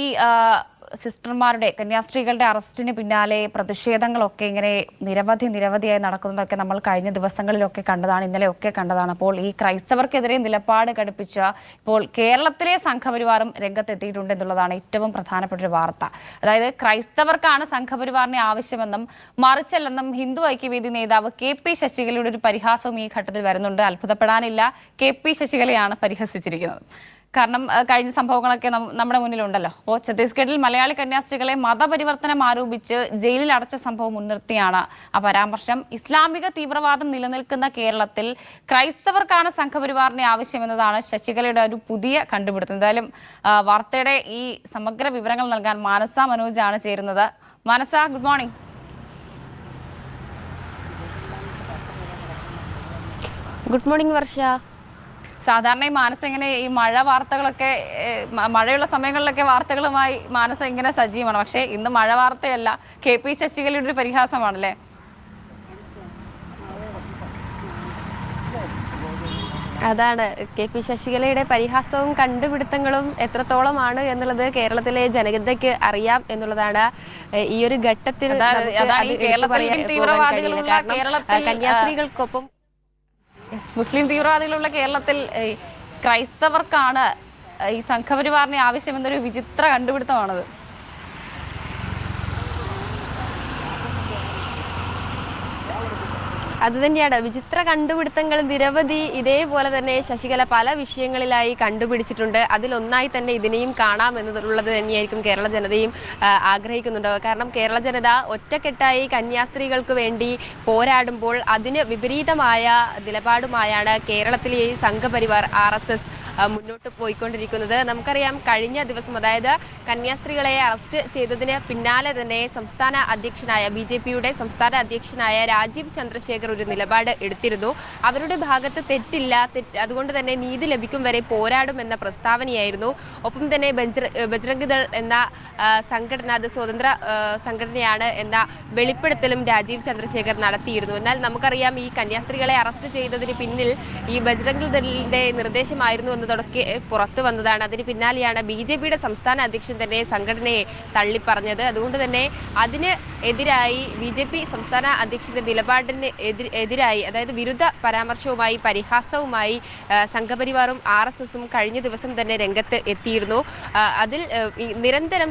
ഈ സിസ്റ്റർമാരുടെ കന്യാസ്ത്രീകളുടെ അറസ്റ്റിന് പിന്നാലെ പ്രതിഷേധങ്ങളൊക്കെ ഇങ്ങനെ നിരവധി നിരവധിയായി നടക്കുന്നതൊക്കെ നമ്മൾ കഴിഞ്ഞ ദിവസങ്ങളിലൊക്കെ കണ്ടതാണ് ഇന്നലെയൊക്കെ കണ്ടതാണ്. അപ്പോൾ ഈ ക്രൈസ്തവർക്കെതിരെ നിലപാട് ഘടിപ്പിച്ച ഇപ്പോൾ കേരളത്തിലെ സംഘപരിവാറും രംഗത്തെത്തിയിട്ടുണ്ട് എന്നുള്ളതാണ് ഏറ്റവും പ്രധാനപ്പെട്ട ഒരു വാർത്ത. അതായത് ക്രൈസ്തവർക്കാണ് സംഘപരിവാറിനെ ആവശ്യമെന്നും മറിച്ചല്ലെന്നും ഹിന്ദു ഐക്യവേദി നേതാവ് കെ പി ശശികലയുടെ ഒരു പരിഹാസവും ഈ ഘട്ടത്തിൽ വരുന്നുണ്ട്. അത്ഭുതപ്പെടാനില്ല. കെ പി ശശികലയാണ് പരിഹസിച്ചിരിക്കുന്നത്. കാരണം കഴിഞ്ഞ സംഭവങ്ങളൊക്കെ നമ്മുടെ മുന്നിലുണ്ടല്ലോ. അപ്പോൾ ഛത്തീസ്ഗഡിൽ മലയാളി കന്യാസ്ത്രീകളെ മതപരിവർത്തനം ആരോപിച്ച് ജയിലിൽ അടച്ച സംഭവം മുൻനിർത്തിയാണ്. ആ പരാമർശം ഇസ്ലാമിക തീവ്രവാദം നിലനിൽക്കുന്ന കേരളത്തിൽ ക്രൈസ്തവർക്കാണ് സംഘപരിവാറിനെ ആവശ്യമെന്നതാണ് ശശികലയുടെ ഒരു പുതിയ കണ്ടുപിടുത്തം. എന്തായാലും വാർത്തയുടെ ഈ സമഗ്ര വിവരങ്ങൾ നൽകാൻ മാനസ മനോജാണ് ചേരുന്നത്. Manasa good morning. Good morning Varsha. സാധാരണ ഈ മാനസ ഇങ്ങനെ ഈ മഴ വാർത്തകളൊക്കെ മഴയുള്ള സമയങ്ങളിലൊക്കെ വാർത്തകളുമായി മാനസ എങ്ങനെ സജീവമാണ്. പക്ഷേ ഇന്ന് മഴ വാർത്തയല്ല കെ പി ശശികലയുടെ ഒരു പരിഹാസമാണല്ലേ? അതാണ്. കെ പി ശശികലയുടെ പരിഹാസവും കണ്ടുപിടുത്തങ്ങളും എത്രത്തോളമാണ് എന്നുള്ളത് കേരളത്തിലെ ജനതയ്ക്ക് അറിയാം എന്നുള്ളതാണ്. ഈ ഒരു ഘട്ടത്തിൽ കന്യാസ്ത്രീകൾക്കൊപ്പം മുസ്ലിം തീവ്രവാദികളുള്ള കേരളത്തിൽ ക്രൈസ്തവർക്കാണ് ഈ സംഘപരിവാറിനെ ആവശ്യമെന്നൊരു വിചിത്ര കണ്ടുപിടുത്തമാണത്. അതുതന്നെയാണ് വിചിത്ര കണ്ടുപിടുത്തങ്ങൾ നിരവധി ഇതേപോലെ തന്നെ ശശികല പല വിഷയങ്ങളിലായി കണ്ടുപിടിച്ചിട്ടുണ്ട്. അതിലൊന്നായി തന്നെ ഇതിനെയും കാണാം എന്നുള്ളത് തന്നെയായിരിക്കും കേരള ജനതയും ആഗ്രഹിക്കുന്നുണ്ട്. കാരണം കേരള ജനത ഒറ്റക്കെട്ടായി കന്യാസ്ത്രീകൾക്ക് വേണ്ടി പോരാടുമ്പോൾ അതിന് വിപരീതമായ നിലപാടുമായാണ് കേരളത്തിലെ സംഘപരിവാർ ആർ എസ് എസ് മുന്നോട്ട് പോയിക്കൊണ്ടിരിക്കുന്നത്. നമുക്കറിയാം കഴിഞ്ഞ ദിവസം അതായത് കന്യാസ്ത്രീകളെ അറസ്റ്റ് ചെയ്തതിന് പിന്നാലെ തന്നെ സംസ്ഥാന അധ്യക്ഷനായ ബി ജെ പിയുടെ സംസ്ഥാന അധ്യക്ഷനായ രാജീവ് ചന്ദ്രശേഖർ ഒരു നിലപാട് എടുത്തിരുന്നു. അവരുടെ ഭാഗത്ത് തെറ്റില്ല തെറ്റ് അതുകൊണ്ട് തന്നെ നീതി ലഭിക്കും വരെ പോരാടുമെന്ന പ്രസ്താവനയായിരുന്നു. ഒപ്പം തന്നെ ബജ്ര ബജ്രംഗ് ദൾ എന്ന സംഘടന അത് സ്വതന്ത്ര സംഘടനയാണ് എന്ന വെളിപ്പെടുത്തലും രാജീവ് ചന്ദ്രശേഖർ നടത്തിയിരുന്നു. എന്നാൽ നമുക്കറിയാം ഈ കന്യാസ്ത്രീകളെ അറസ്റ്റ് ചെയ്തതിന് പിന്നിൽ ഈ ബജ്രംഗ് ദളിന്റെ നിർദ്ദേശമായിരുന്നു എന്നതൊക്കെ പുറത്തു വന്നതാണ്. അതിന് പിന്നാലെയാണ് ബി ജെ പിയുടെ സംസ്ഥാന അധ്യക്ഷൻ തന്നെ സംഘടനയെ തള്ളിപ്പറഞ്ഞത്. അതുകൊണ്ട് തന്നെ അതിന് എതിരായി ബി ജെ പി സംസ്ഥാന അധ്യക്ഷന്റെ നിലപാടിന് എതിരായി അതായത് വിരുദ്ധ പരാമർശവുമായി പരിഹാസവുമായി സംഘപരിവാറും ആർ എസ് എസും കഴിഞ്ഞ ദിവസം തന്നെ രംഗത്ത് എത്തിയിരുന്നു. അതിൽ നിരന്തരം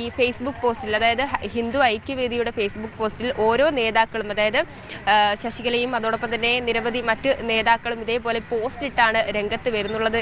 ഈ ഫേസ്ബുക്ക് പോസ്റ്റിൽ അതായത് ഹിന്ദു ഐക്യവേദിയുടെ ഫേസ്ബുക്ക് പോസ്റ്റിൽ ഓരോ നേതാക്കളും അതായത് ശശികലയും അതോടൊപ്പം തന്നെ നിരവധി മറ്റ് നേതാക്കളും ഇതേപോലെ പോസ്റ്റ് ഇട്ടാണ് രംഗത്ത് വരുന്നുള്ളത്